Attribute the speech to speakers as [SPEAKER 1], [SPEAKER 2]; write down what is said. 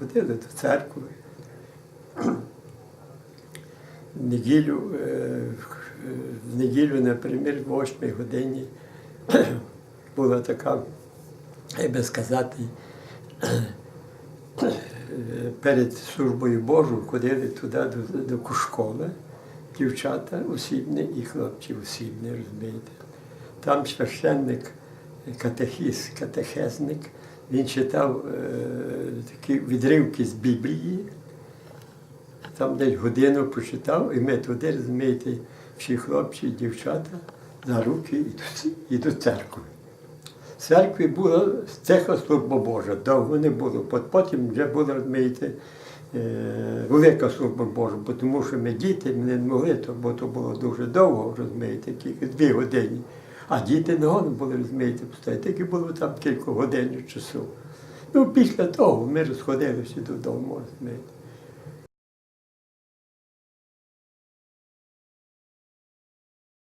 [SPEAKER 1] ходили до церкви. В неділю, е, в неділю, наприклад, в 8 годині була така, як би сказати, перед службою Божою ходили туди до, до кушколи, дівчата осібні і хлопці осібні, розумієте. Там священник, катехіст, катехезник, він читав е, такі відривки з Біблії, там десь годину прочитав, і ми туди, розумієте, всі хлопці і дівчата за руки йдуть в церкву. В церкві була тиха служба Божа, довго не було. Потім вже була, розумієте, е, велика служба Божа, бо тому що ми діти ми не могли, бо то було дуже довго, розумієте, тільки дві години. А діти не були, розумієте, постояти, тільки було там кілька годин часу. Ну, після того ми розходилися додому, розумієте.